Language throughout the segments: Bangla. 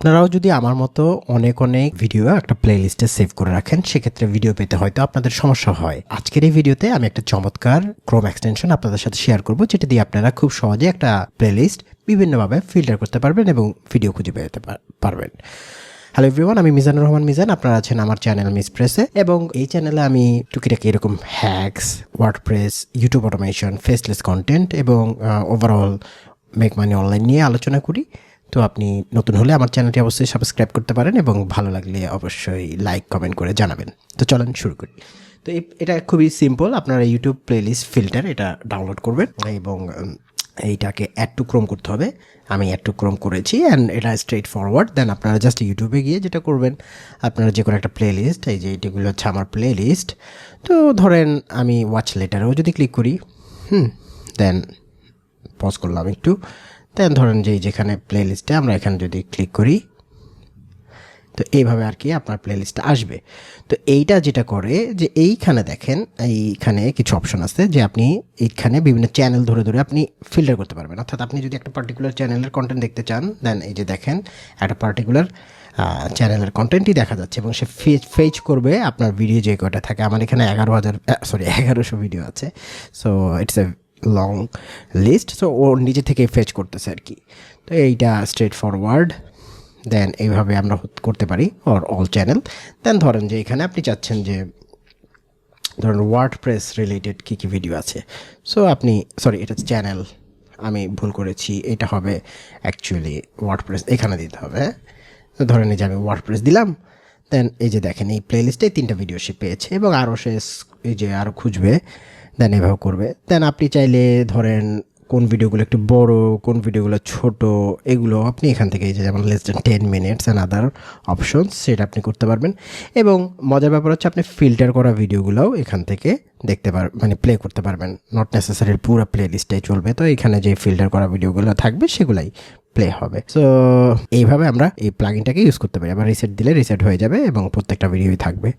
আপনারাও যদি আমার মতো অনেক অনেক ভিডিও একটা প্লেলিস্টে সেভ করে রাখেন, সেক্ষেত্রে ভিডিও পেতে হয়তো আপনাদের সমস্যা হয়। আজকের এই ভিডিওতে আমি একটা চমৎকার ক্রোম এক্সটেনশন আপনাদের সাথে শেয়ার করব, যেটা দিয়ে আপনারা খুব সহজে একটা প্লেলিস্ট বিভিন্নভাবে ফিল্টার করতে পারবেন এবং ভিডিও খুঁজে পেতে পার- পারবেন। হ্যালো এভরিওয়ান আমি মিজানুর রহমান মিজান, আপনারা আছেন আমার চ্যানেল মিস প্রেসে এবং এই চ্যানেলে আমি টুকিটাকি এরকম hacks WordPress YouTube automation faceless content এবং ওভারঅল মেক মানি অনলাইন নিয়ে আলোচনা করি। তো আপনি নতুন হলে আমার চ্যানেলটি অবশ্যই সাবস্ক্রাইব করতে পারেন এবং ভালো লাগলে অবশ্যই লাইক, কমেন্ট করে জানাবেন। তো চলেন শুরু করি। তো এটা খুবই সিম্পল আপনারা ইউটিউব প্লেলিস্ট ফিল্টার এটা ডাউনলোড করবেন এবং এইটাকে অ্যাড টু ক্রোম করতে হবে। আমি অ্যাড টু ক্রোম করেছি অ্যান্ড এটা স্ট্রেট ফরওয়ার্ড দেন আপনারা জাস্ট ইউটিউবে গিয়ে যেটা করবেন, আপনারা যে কোনো একটা প্লে লিস্ট এই যে এটিগুলো হচ্ছে আমার প্লে লিস্ট তো ধরেন আমি ওয়াচ লেটারেও যদি ক্লিক করি, হুম দেন পজ করলাম একটু। দেন ধরেন যে যেখানে প্লে লিস্টে আমরা এখানে যদি ক্লিক করি, তো এইভাবে আর কি আপনার প্লেলিস্টে আসবে। তো এইটা যেটা করে যে এইখানে দেখেন, এইখানে কিছু অপশন আছে যে আপনি এইখানে বিভিন্ন চ্যানেল ধরে ধরে আপনি ফিল্টার করতে পারবেন। অর্থাৎ আপনি যদি একটা পার্টিকুলার চ্যানেলের কন্টেন্ট দেখতে চান দেন এই যে দেখেন, একটা পার্টিকুলার চ্যানেলের কন্টেন্টই দেখা যাচ্ছে এবং সে ফেজ ফেজ করবে আপনার ভিডিও যে কটা থাকে। আমার এখানে এগারো হাজার সরি এগারোশো ভিডিও আছে। So it's a long list so ও নিজে থেকে ফেচ করতেছে আর কি। তো এইটা স্ট্রেট ফরওয়ার্ড দেন এইভাবে আমরা করতে পারি অর অল চ্যানেল দেন ধরেন যে এখানে আপনি চাচ্ছেন যে, ধরেন ওয়ার্ড প্রেস রিলেটেড কী কী ভিডিও আছে। সো আপনি সরি এটা চ্যানেল আমি ভুল করেছি, এটা হবে অ্যাকচুয়ালি ওয়ার্ড প্রেস এখানে দিতে হবে। হ্যাঁ তো ধরেন এই যে আমি ওয়ার্ড প্রেস দিলাম দেন এই যে দেখেন এই প্লেলিস্টে তিনটা ভিডিও সে পেয়েছে, এবং আরও সে এই যে আরও খুঁজবে। দেন এভাবে করবে। দেন আপনি চাইলে ধরেন কোন ভিডিওগুলো একটু বড়, কোন ভিডিওগুলো ছোট, এগুলো আপনি এখান থেকে এই যেমন less than ten minutes and other options সেটা আপনি করতে পারবেন। এবং মজার ব্যাপার হচ্ছে আপনি ফিল্টার করা ভিডিওগুলোও এখান থেকে দেখতে পার মানে প্লে করতে পারবেন। নট নেসেসারি পুরো প্লে লিস্টটাই চলবে। তো এখানে যে ফিল্টার করা ভিডিওগুলো থাকবে, সেগুলাই প্লে হবে। সো এইভাবে আমরা এই প্লাগিনটাকে ইউজ করতে পারি। আবার রিসেট দিলে রিসেট হয়ে যাবে এবং প্রত্যেকটা ভিডিওই থাকবে।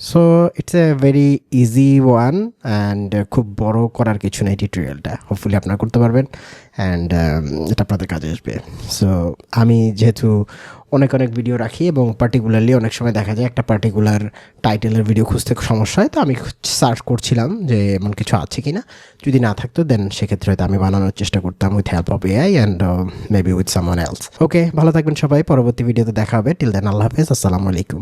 So it's a very easy one and খুব বড় করার কিছু নেই টিউটোরিয়ালটা হোপফুলি আপনারা করতে পারবেন অ্যান্ড এটা আপনাদের কাজে আসবে। সো আমি যেহেতু অনেক অনেক ভিডিও রাখি এবং পার্টিকুলারলি অনেক সময় দেখা যায় একটা পার্টিকুলার টাইটেলের ভিডিও খুঁজতে সমস্যা হয়, তো আমি সার্চ করছিলাম যে এমন কিছু আছে কি না যদি না থাকতো দেন সেক্ষেত্রে হয়তো আমি বানানোর চেষ্টা করতাম with help of AI and maybe with someone else okay ভালো থাকবেন সবাই, পরবর্তী ভিডিওতে দেখা হবে। টিল দেন আল্লাহ হাফেজ, আসসালামু আলাইকুম।